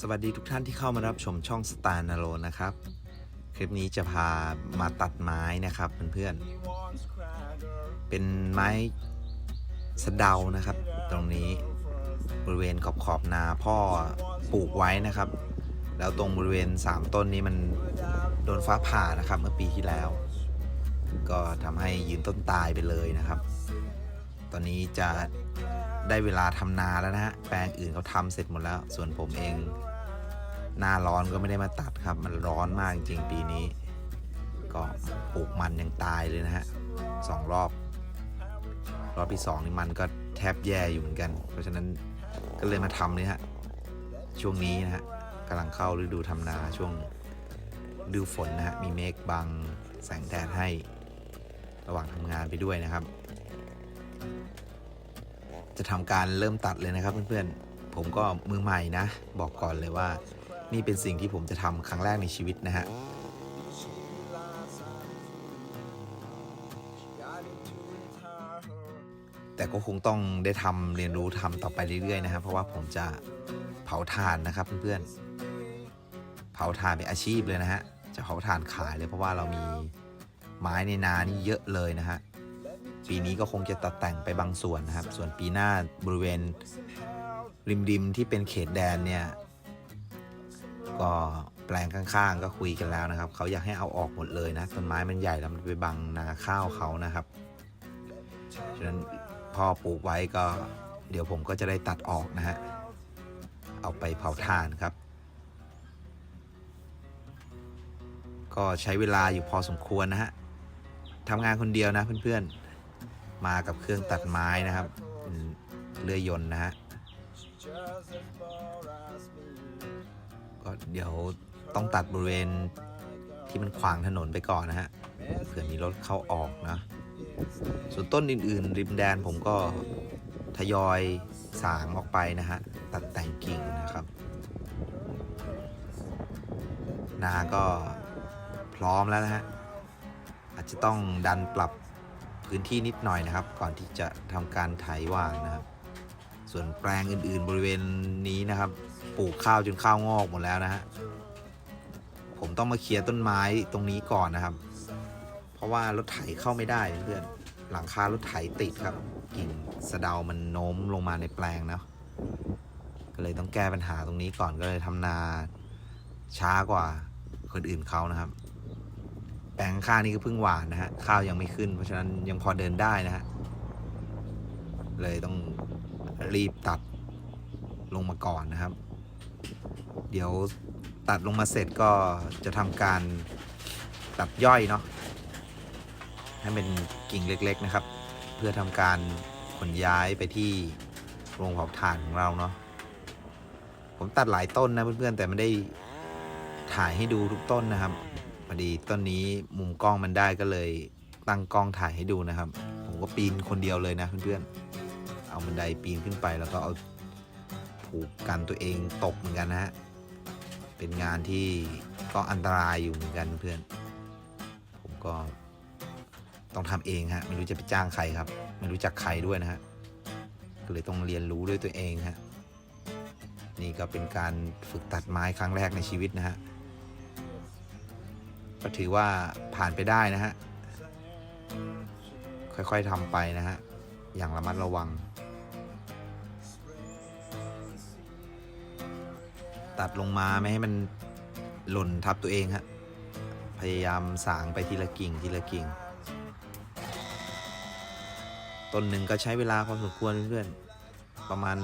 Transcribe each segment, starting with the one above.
สวัสดีทุกท่านที่เข้ามารับชมช่องสตาร์นาโลนะครับ คลิปนี้จะพามาตัดไม้นะครับเพื่อนๆ เป็นไม้สะเดานะครับ ตรงนี้บริเวณขอบขอบนาพ่อปลูกไว้นะครับ แล้วตรงบริเวณ 3 ต้นนี้มันโดนฟ้าผ่านะครับ เมื่อปีที่แล้ว ก็ทำให้ยืนต้นตายไปเลยนะครับ ตอนนี้จะ ได้เวลาทำนาแล้วนะฮะ แปลงอื่นเขาทำเสร็จหมดแล้ว ส่วนผมเอง หน้าร้อนก็ไม่ได้มาตัดครับ มันร้อนมากจริงๆปีนี้ ก็ปลูกมันยังตายเลยนะฮะสองรอบ รอบที่สองนี่มันก็แทบแย่อยู่เหมือนกัน เพราะฉะนั้นก็เลยมาทำเลยฮะ ช่วงนี้นะฮะกำลังเข้าฤดูทำนาช่วงฤดูฝนนะฮะ มีเมฆบังแสงแดดให้ ระหว่างทำงานไปด้วยนะครับ จะทำการเริ่มตัดเลยนะครับเพื่อนๆ ผมก็มือใหม่นะ บอกก่อนเลยว่า นี่เป็นสิ่งที่ผมจะทำครั้งแรกในชีวิตนะฮะแต่ก็คงต้องได้ทำเรียนรู้ทำต่อไปเรื่อยๆนะครับ เพราะว่าผมจะเผาถ่านนะครับเพื่อนๆ เผาถ่านเป็นอาชีพเลยนะฮะ จะเผาถ่านขายเลยเพราะว่าเรามีไม้ในนานี่เยอะเลยนะฮะ ปีนี้ก็คงจะตัดแต่งไปบางส่วนนะครับ ส่วนปีหน้าบริเวณริมริมที่เป็นเขตแดนเนี่ยก็แปลงข้างๆ ก็คุยกันแล้วนะครับ เขาอยากให้เอาออกหมดเลยนะต้นไม้มันใหญ่แล้วมันไปบังนาข้าวเขานะครับฉะนั้นพ่อปลูกไว้ก็เดี๋ยวผมก็จะได้ตัดออกนะฮะเอาไปเผาถ่านครับ ก็ใช้เวลาอยู่พอสมควรนะฮะทำงานคนเดียวนะเพื่อนๆ มากับเครื่องตัดไม้นะครับเรือยนต์นะฮะก็เดี๋ยวต้องตัดบริเวณที่มันขวางถนนไปก่อนนะฮะเผื่อมีรถเข้าออกนะส่วนต้นอื่น ๆ ริมแดนผมก็ทยอยสางออกไปนะฮะตัดแต่งกิ่งนะครับ นาก็พร้อมแล้วนะฮะอาจจะต้องดันปรับ พื้นที่นิดหน่อยนะครับ ก่อนที่จะทำการไถว่านนะครับ ส่วนแปลงอื่นๆ บริเวณนี้นะครับ ปลูกข้าวจนข้าวงอกหมดแล้วนะฮะผมต้องมาเคลียร์ต้นไม้ตรงนี้ก่อนนะครับ เพราะว่ารถไถเข้าไม่ได้เพื่อนหลังคารถไถติดครับกิ่งสะเดามันโน้มลงมาในแปลงนะก็เลยต้องแก้ปัญหาตรงนี้ก่อนก็เลยทำนาช้ากว่าคนอื่นเขานะครับ ลงข้างนี่ก็เพิ่งหวานนะฮะ ข้าวยังไม่ขึ้น เพราะฉะนั้นยังพอเดินได้นะฮะ เลยต้องรีบตัดลงมาก่อนนะครับ เดี๋ยวตัดลงมาเสร็จก็จะทำการตัดย่อยเนาะให้เป็นกิ่งเล็กๆนะครับ เพื่อทำการขนย้ายไปที่โรงเผาถ่านของเราเนาะผมตัดหลายต้นนะเพื่อนๆแต่ไม่ได้ถ่ายให้ดูทุกต้นนะครับ อดีต้นนี้มุมกล้องมันได้ก็เลยตั้งกล้องถ่ายให้ดูนะครับ ผมก็ปีนคนเดียวเลยนะเพื่อนๆเอาบันไดปีนขึ้นไปแล้วก็เอาผูกกันตัวเองตกเหมือนกันนะฮะเป็นงานที่ก็อันตรายอยู่เหมือนกันเพื่อนผมก็ต้องทำเองฮะไม่รู้จะไปจ้างใครครับ ไม่รู้จักใครด้วยนะฮะก็เลยต้องเรียนรู้ด้วยตัวเองฮะนี่ก็เป็นการฝึกตัดไม้ครั้งแรกในชีวิตนะฮะ ก็ถือว่าผ่านไปได้นะฮะ ค่อยๆทำไปนะฮะ อย่างระมัดระวัง ตัดลงมาไม่ให้มันหล่นทับตัวเองฮะ พยายามสางไปทีละกิ่งทีละกิ่ง ต้นหนึ่งก็ใช้เวลาพอสมควรเพื่อนๆ ประมาณ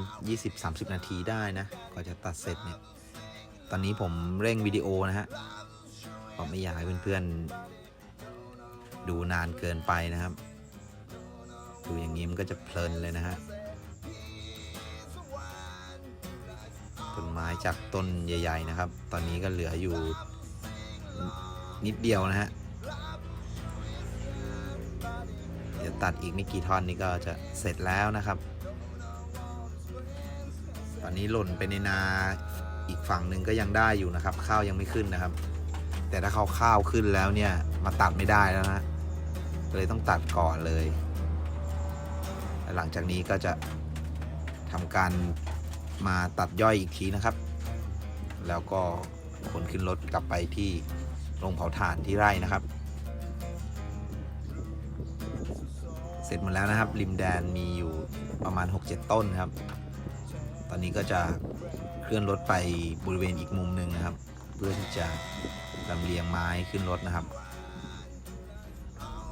20-30 นาทีได้นะกว่าจะตัดเสร็จเนี่ย ตอนนี้ผมเร่งวิดีโอนะฮะ เพราะไม่อยากให้เพื่อนๆดูนานเกินไปนะครับ ดูอย่างนี้มันก็จะเพลินเลยนะฮะต้นไม้จากต้นใหญ่ ๆ นะครับ ตอนนี้ก็เหลืออยู่นิดเดียวนะฮะเดี๋ยวตัดอีกไม่กี่ท่อนนี้ก็จะเสร็จแล้วนะครับ ตอนนี้หล่นไปในนาอีกฝั่งหนึ่งก็ยังได้อยู่นะครับ ข้าวยังไม่ขึ้นนะครับ แต่ถ้าเขาข้าวขึ้นแล้วเนี่ย มาตัดไม่ได้แล้วนะเลยต้องตัดก่อนเลยหลังจากนี้ก็จะทำการมาตัดย่อยอีกทีนะครับ แล้วก็ขนขึ้นรถกลับไปที่โรงเผาถ่านที่ไร่นะครับ เสร็จหมดแล้วนะครับ ริมแดนมีอยู่ประมาณ 6-7 ต้นครับ ตอนนี้ก็จะเคลื่อนรถไปบริเวณอีกมุมหนึ่งนะครับ เพื่อที่จะลำเลียงไม้ขึ้นรถนะครับ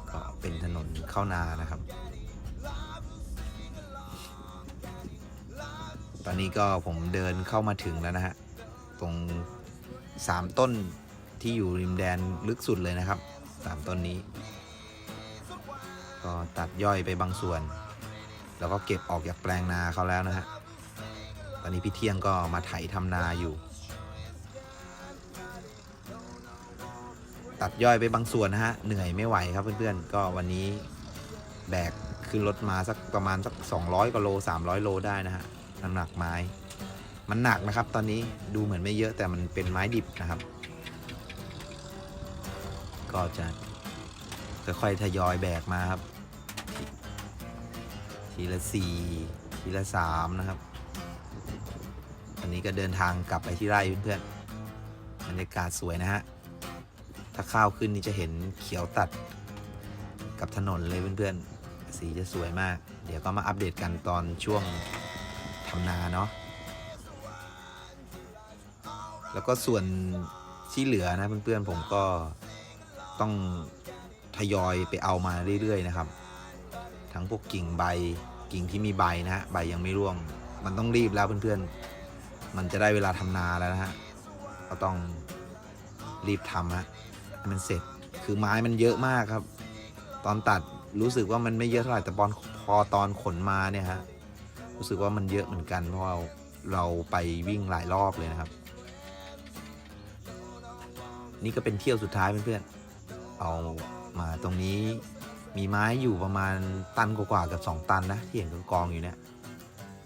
ก็เป็นถนนเข้านานะครับ ตอนนี้ก็ผมเดินเข้ามาถึงแล้วนะฮะ ตรงสามต้นที่อยู่ริมแดนลึกสุดเลยนะครับสามต้นนี้ ก็ตัดย่อยไปบางส่วน แล้วก็เก็บออกจากแปลงนาเขาแล้วนะฮะ ตอนนี้พี่เที่ยงก็มาไถทำนาอยู่ ตัดย่อยไปบางส่วนนะฮะ เหนื่อยไม่ไหวครับเพื่อนๆ ก็วันนี้แบกขึ้นรถมาสักประมาณสัก 200กว่าโล 300 โลได้นะฮะน้ำหนักไม้ มันหนักนะครับ ตอนนี้ดูเหมือนไม่เยอะแต่มันเป็นไม้ดิบนะครับ ก็จะค่อยๆทยอยแบกมาครับ ทีละสี่ทีละสามนะครับวันนี้ก็เดินทางกลับไปที่ไร่เพื่อนๆบรรยากาศสวยนะฮะ ถ้าข้าวขึ้นนี่จะเห็นเขียวตัดกับถนนเลยเพื่อนๆ สีจะสวยมาก เดี๋ยวก็มาอัปเดตกันตอนช่วงทำนาเนาะ แล้วก็ส่วนที่เหลือนะเพื่อนๆ ผมก็ต้องทยอยไปเอามาเรื่อยๆนะครับ ทั้งพวกกิ่งใบกิ่งที่มีใบนะฮะ ใบยังไม่ร่วง มันต้องรีบแล้วเพื่อนๆ มันจะได้เวลาทำนาแล้วนะฮะ ก็ต้องรีบทำฮะ มันเสร็จ คือไม้มันเยอะมากครับ ตอนตัดรู้สึกว่ามันไม่เยอะเท่าไหร่แต่ตอนพอตอนขนมาเนี่ยฮะรู้สึกว่ามันเยอะเหมือนกันเพราะเราเราไปวิ่งหลายรอบเลยนะครับ นี่ก็เป็นเที่ยวสุดท้ายเพื่อนๆเอามาตรงนี้มีไม้อยู่ประมาณตันกว่าๆกับ 2 ตันนะที่เห็นกองอยู่เนี่ย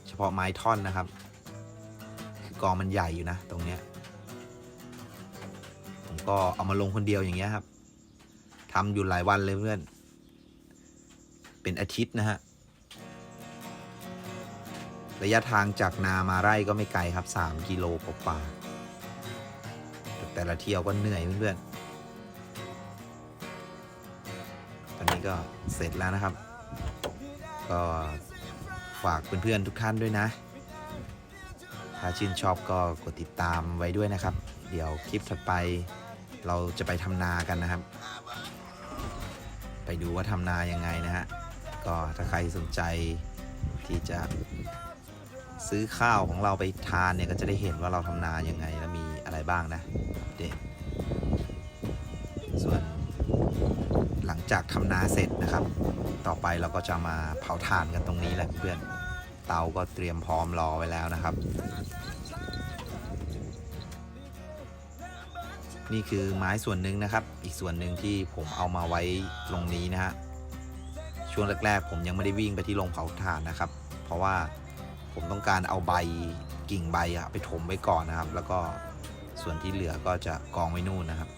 เฉพาะไม้ท่อนนะครับ คือกองมันใหญ่อยู่นะ ตรงเนี้ย ก็เอามาลงคนเดียวอย่างเงี้ยครับทำอยู่หลายวันเลยเพื่อน เป็นอาทิตย์นะฮะ ระยะทางจากนามาไร่ก็ไม่ไกลครับ 3 กิโลกว่าแต่ละเที่ยวก็เหนื่อยเพื่อนๆ ตอนนี้ก็เสร็จแล้วนะครับ ก็ฝากเพื่อนๆทุกท่านด้วยนะ ถ้าชื่นชอบก็กดติดตามไว้ด้วยนะครับ เดี๋ยวคลิปถัดไป เราจะไปทำนากันนะครับ ไปดูว่าทำนายังไงนะฮะ ก็ถ้าใครสนใจที่จะซื้อข้าวของเราไปทานเนี่ยก็จะได้เห็นว่าเราทำนายังไง และมีอะไรบ้างนะเดส่วนหลังจากทำนาเสร็จนะครับ ต่อไปเราก็จะมาเผาถ่านกันตรงนี้แหละเพื่อนเตาก็เตรียมพร้อมรอไว้แล้วนะครับ นี่คือไม้ส่วนหนึ่งนะครับ อีกส่วนหนึ่งที่ผมเอามาไว้ตรงนี้นะฮะ ช่วงแรกๆ ผมยังไม่ได้วิ่งไปที่โรงเผาถ่านนะครับ เพราะว่าผมต้องการเอาใบกิ่งใบอะไปถมไว้ก่อนนะครับ แล้วก็ส่วนที่เหลือก็จะกองไว้นู่นนะครับ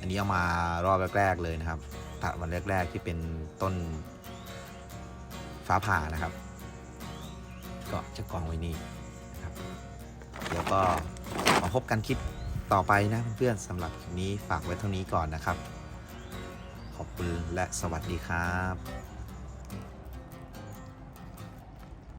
อันนี้เอามารอบแรก ๆ เลยนะครับตัดวันแรก ๆ ที่เป็นต้นฟ้าผ่านะครับ ก็จะกองไว้นี่นะครับ เดี๋ยวก็มาพบกันคลิป ต่อไปนะเพื่อนๆสำหรับคลิปนี้ฝากไว้เท่านี้ก่อนนะครับ ขอบคุณและสวัสดีครับ